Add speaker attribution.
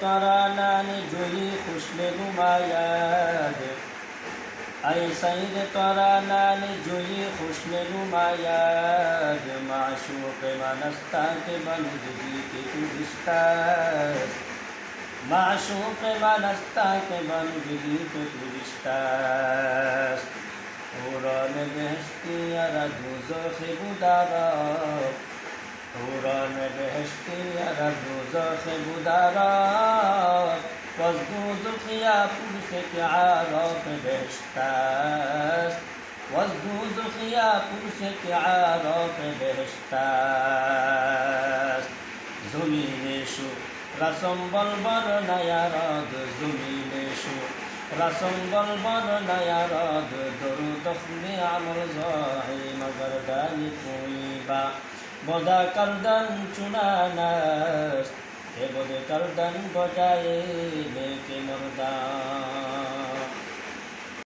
Speaker 1: তরানানি জয়ী খুশলে নুমায়াদ I Saeed তরানানি জয়ী খুশলে নুমায়াদ মাশুকে মানস্তাকে বলজুদিকে তুদিস্তাস মাশুকে মানস্তাকে বলজুদিকে তুদিস্তাস পুরন বেহস্তি আর গুজো খেবুদাবা حوران بهشتی عرب دوزخ بودارات باز دوزخ یا پوسه که عراق بهشت است باز دوزخ یا پوسه که عراق بهشت است زمین شو رسم بلبر نیاراد زمین شو رسم بلبل نیاراد درود خلی عمر زاهی مگر دانی کوئی با বদা কালদান চুনানাস হে বদে কালদান বজায়ে